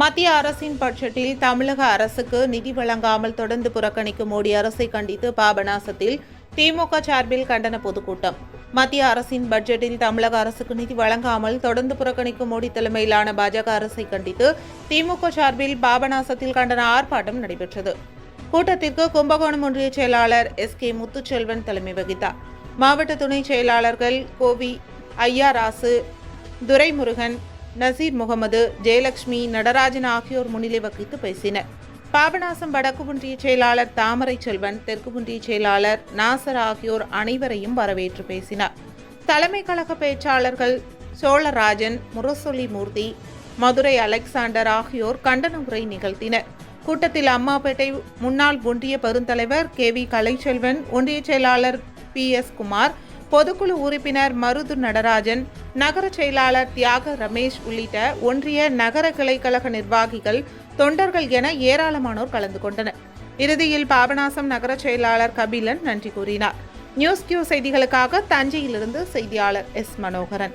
மத்திய அரசின் பட்ஜெட்டில் தமிழக அரசுக்கு நிதி வழங்காமல் தொடர்ந்து புறக்கணிக்கும் மோடி அரசை கண்டித்து பாபநாசத்தில் திமுக சார்பில் கண்டன பொதுக்கூட்டம். மத்திய அரசின் பட்ஜெட்டில் தமிழக அரசுக்கு நிதி வழங்காமல் தொடர்ந்து புறக்கணிக்கும் மோடி தலைமையிலான பாஜக அரசை கண்டித்து திமுக சார்பில் பாபநாசத்தில் கண்டன ஆர்ப்பாட்டம் நடைபெற்றது. கூட்டத்திற்கு கும்பகோணம் ஒன்றிய செயலாளர் எஸ் கே முத்துச்செல்வன் தலைமை வகித்தார். மாவட்ட துணை செயலாளர்கள் கோவி ஐயாராசு துரைமுருகன் நசீர் முகமது ஜெயலட்சுமி நடராஜன் ஆகியோர் முன்னிலை வகித்து பேசினர். பாபநாசம் வடக்கு ஒன்றிய செயலாளர் தாமரை செல்வன் தெற்கு ஒன்றிய செயலாளர் நாசர் ஆகியோர் அனைவரையும் வரவேற்று பேசினார். தலைமை கழக பேச்சாளர்கள் சோழராஜன் முரசொலி மூர்த்தி மதுரை அலெக்சாண்டர் ஆகியோர் கண்டன உரை நிகழ்த்தினர். கூட்டத்தில் அம்மாப்பேட்டை முன்னாள் ஒன்றிய பெருந்தலைவர் கே வி கலைச்செல்வன் ஒன்றிய செயலாளர் பி எஸ் குமார் பொதுக்குழு உறுப்பினர் மருது நடராஜன் நகர செயலாளர் தியாக ரமேஷ் உள்ளிட்ட ஒன்றிய நகர கிளைக்கழக நிர்வாகிகள் தொண்டர்கள் என ஏராளமானோர் கலந்து கொண்டனர். இறுதியில் பாபநாசம் நகர செயலாளர் கபிலன் நன்றி கூறினார். நியூஸ் கியூ செய்திகளுக்காக தஞ்சையிலிருந்து செய்தியாளர் எஸ் மனோகரன்.